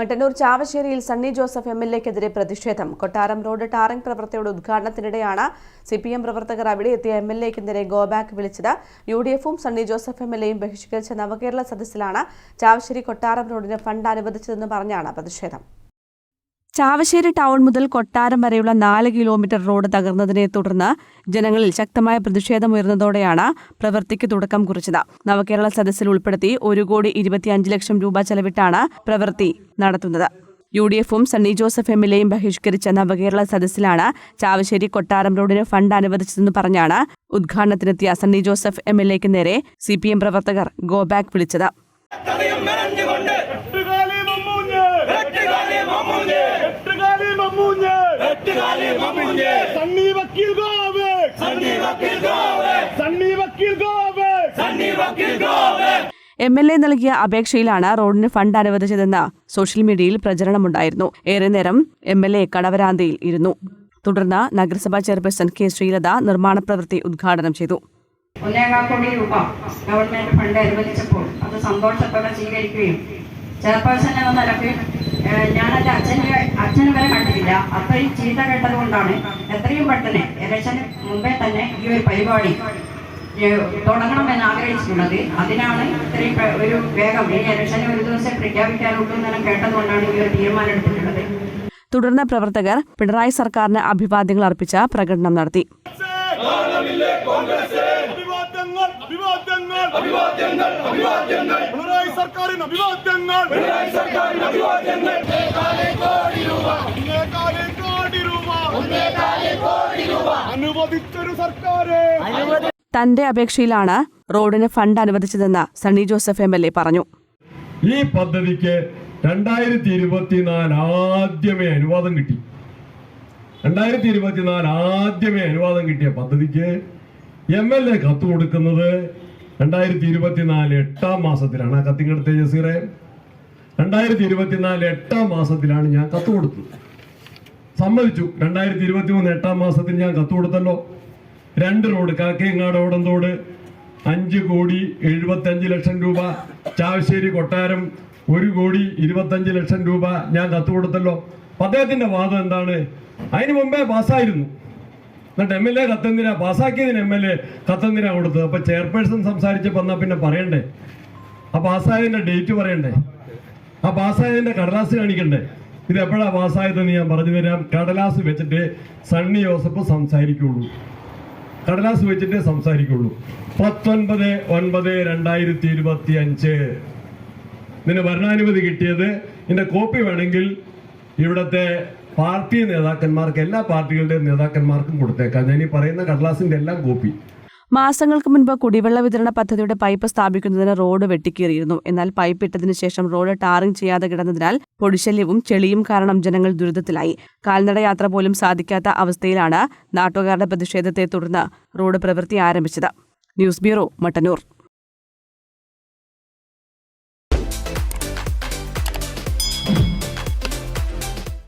മട്ടന്നൂർ ചാവശ്ശേരിയിൽ Sunny Joseph M L എക്കെതിരെ പ്രതിഷേധം. കൊട്ടാരം റോഡ് ടാറിംഗ് പ്രവൃത്തിയുടെ ഉദ്ഘാടനത്തിനിടെയാണ് സി പി എം പ്രവർത്തകർ അവിടെ എത്തിയ എം എൽ എക്കെതിരെ ഗോബാക്ക് വിളിച്ചത്. യു ഡി എഫും സണ്ണി ജോസഫ് എം എൽ എയും ബഹിഷ്കരിച്ച നവകേരള സദസ്സിലാണ് ചാവശ്ശേരി കൊട്ടാരം റോഡിന് ഫണ്ട് അനുവദിച്ചതെന്ന് പറഞ്ഞാണ് പ്രതിഷേധം. ചാവശ്ശേരി ടൗൺ മുതൽ കൊട്ടാരം വരെയുള്ള നാല് കിലോമീറ്റർ റോഡ് തകർന്നതിനെ തുടർന്ന് ജനങ്ങളിൽ ശക്തമായ പ്രതിഷേധമുയർന്നതോടെയാണ് പ്രവൃത്തിക്ക് തുടക്കം കുറിച്ചത്. നവകേരള സദസ്സിൽ ഉൾപ്പെടുത്തി ഒരു കോടി ഇരുപത്തിയഞ്ച് ലക്ഷം രൂപ ചെലവിട്ടാണ് പ്രവൃത്തി നടത്തുന്നത്. യു ഡി എഫും സണ്ണി ജോസഫ് എം എൽ എയും ബഹിഷ്കരിച്ച നവകേരള സദസ്സിലാണ് ചാവശ്ശേരി കൊട്ടാരം റോഡിന് ഫണ്ട് അനുവദിച്ചതെന്ന് പറഞ്ഞാണ് ഉദ്ഘാടനത്തിനെത്തിയ സണ്ണി ജോസഫ് എം എൽ എക്ക് നേരെ സി പി എം പ്രവർത്തകർ ഗോബാക്ക് വിളിച്ചത്. എം എൽ എ നൽകിയ അപേക്ഷയിലാണ് റോഡിന് ഫണ്ട് അനുവദിച്ചതെന്ന് സോഷ്യൽ മീഡിയയിൽ പ്രചരണമുണ്ടായിരുന്നു. ഏറെ നേരം എം എൽ എ കടവരാന്തയിൽ ഇരുന്നു. തുടർന്ന് നഗരസഭാ ചെയർപേഴ്സൺ കെ ശ്രീലത നിർമ്മാണ പ്രവൃത്തി ഉദ്ഘാടനം ചെയ്തു. ഒന്നേകാൽ കോടി രൂപ ഗവൺമെന്റ് ഫണ്ട് അനുവദിച്ചപ്പോൾ അത് സന്തോഷത്തോടെ സ്വീകരിക്കുകയും ചെയർപേഴ്സൺ എന്ന നിലയ്ക്ക് ഏഹ്, ഞാനെന്റെ അച്ഛനെ അച്ഛന് വരെ കണ്ടിട്ടില്ല. അത്രയും ചീത്ത കേട്ടതുകൊണ്ടാണ് എത്രയും പെട്ടെന്ന് ഇലക്ഷന് മുമ്പേ തന്നെ ഈ ഒരു പരിപാടി തുടങ്ങണമെന്ന് ആഗ്രഹിച്ചിട്ടുള്ളത്. അതിനാണ് ഇത്രയും ഒരു വേഗം ഈ ഇലക്ഷനെ ഒരു ദിവസം പ്രഖ്യാപിക്കാനുള്ളൂ എന്നെല്ലാം കേട്ടതുകൊണ്ടാണ് ഈ ഒരു തീരുമാനം എടുത്തിട്ടുള്ളത്. തുടർന്ന് പ്രവർത്തകർ പിണറായി സർക്കാരിന് അഭിവാദ്യങ്ങൾ അർപ്പിച്ച പ്രകടനം നടത്തി. അഭിവാദ്യങ്ങൾ അഭിവാദ്യങ്ങൾ. അഭിവാദ്യങ്ങൾ അഭിവാദ്യങ്ങൾ. പിണറായി സർക്കാരിന് അഭിവാദ്യങ്ങൾ. പിണറായി സർക്കാരിന് അഭിവാദ്യങ്ങൾ. ഒന്നേകാലി കോടി രൂപ. അനുവദിച്ചൊരു സർക്കാര്. തന്റെ അപേക്ഷയിലാണ് റോഡിന് fund അനുവദിച്ചതെന്ന് Sunny Joseph M L A പറഞ്ഞു. ഈ പദ്ധതിക്ക് രണ്ടായിരത്തി ഇരുപത്തിനാല് ആദ്യമേ അനുവാദം കിട്ടി. രണ്ടായിരത്തി ഇരുപത്തിനാല് ആദ്യമേ അനുവാദം കിട്ടിയ പദ്ധതിക്ക് എം എൽ എ കത്ത് കൊടുക്കുന്നത് രണ്ടായിരത്തി ഇരുപത്തിനാല് എട്ടാം മാസത്തിലാണ്. ആ കത്തിങ്ങടുത്ത ജസീറെ. രണ്ടായിരത്തി ഇരുപത്തിനാല് എട്ടാം മാസത്തിലാണ് ഞാൻ കത്ത് കൊടുത്തത്. സമ്മതിച്ചു. രണ്ടായിരത്തി ഇരുപത്തി മൂന്ന് എട്ടാം മാസത്തിൽ ഞാൻ കത്ത് കൊടുത്തല്ലോ. രണ്ട് റോഡ് കാക്കയങ്ങാട് ഓടന്തോട്. അഞ്ച് കോടി എഴുപത്തഞ്ച് ലക്ഷം രൂപ. ചാവശ്ശേരി കൊട്ടാരം ഒരു കോടി ഇരുപത്തഞ്ച് ലക്ഷം രൂപ ഞാൻ കത്ത് കൊടുത്തല്ലോ. അദ്ദേഹത്തിന്റെ വാദം എന്താണ്? അതിനു മുമ്പേ പാസ്സായിരുന്നു. എന്നിട്ട് എം എൽ എ കത്തെന്തിനാ? പാസ്സാക്കിയതിന് എം എൽ എ കത്തെന്തിനാ കൊടുത്തത്? അപ്പൊ ചെയർപേഴ്സൺ സംസാരിച്ചപ്പോ എന്നാ പിന്നെ പറയണ്ടേ? ആ പാസ്സായതിന്റെ ഡേറ്റ് പറയണ്ടേ? ആ പാസ്സായതിന്റെ കടലാസ് കാണിക്കണ്ടേ? ഇത് എപ്പോഴാ പാസ്സായതെന്ന് ഞാൻ പറഞ്ഞു തരാം. കടലാസ് വെച്ചിട്ട് സണ്ണി ജോസഫ് സംസാരിക്കുള്ളൂ. കടലാസ് വെച്ചിട്ടേ സംസാരിക്കുള്ളൂ. പത്തൊൻപത് ഒൻപത് രണ്ടായിരത്തി ഇരുപത്തി അഞ്ച് നിന്നെ ഭരണാനുമതി കിട്ടിയത് ഇതിന്റെ കോപ്പി വേണമെങ്കിൽ ഇവിടുത്തെ പാർട്ടി നേതാക്കന്മാർക്ക് എല്ലാ പാർട്ടികളുടെയും നേതാക്കന്മാർക്കും കൊടുത്തേക്കാം. ഞാൻ ഈ പറയുന്ന കടലാസിന്റെ എല്ലാം കോപ്പി. മാസങ്ങൾക്ക് മുൻപ് കുടിവെള്ള വിതരണ പദ്ധതിയുടെ പൈപ്പ് സ്ഥാപിക്കുന്നതിന് റോഡ് വെട്ടിക്കേറിയിരുന്നു. എന്നാൽ പൈപ്പ് ഇട്ടതിനു ശേഷം റോഡ് ടാറിംഗ് ചെയ്യാതെ കിടന്നതിനാൽ പൊടിശല്യവും ചെളിയും കാരണം ജനങ്ങൾ ദുരിതത്തിലായി. കാൽനട യാത്ര പോലും സാധിക്കാത്ത അവസ്ഥയിലാണ് നാട്ടുകാരുടെ പ്രതിഷേധത്തെ തുടർന്ന് റോഡ് പ്രവൃത്തി ആരംഭിച്ചത്. News bureau Mattannur.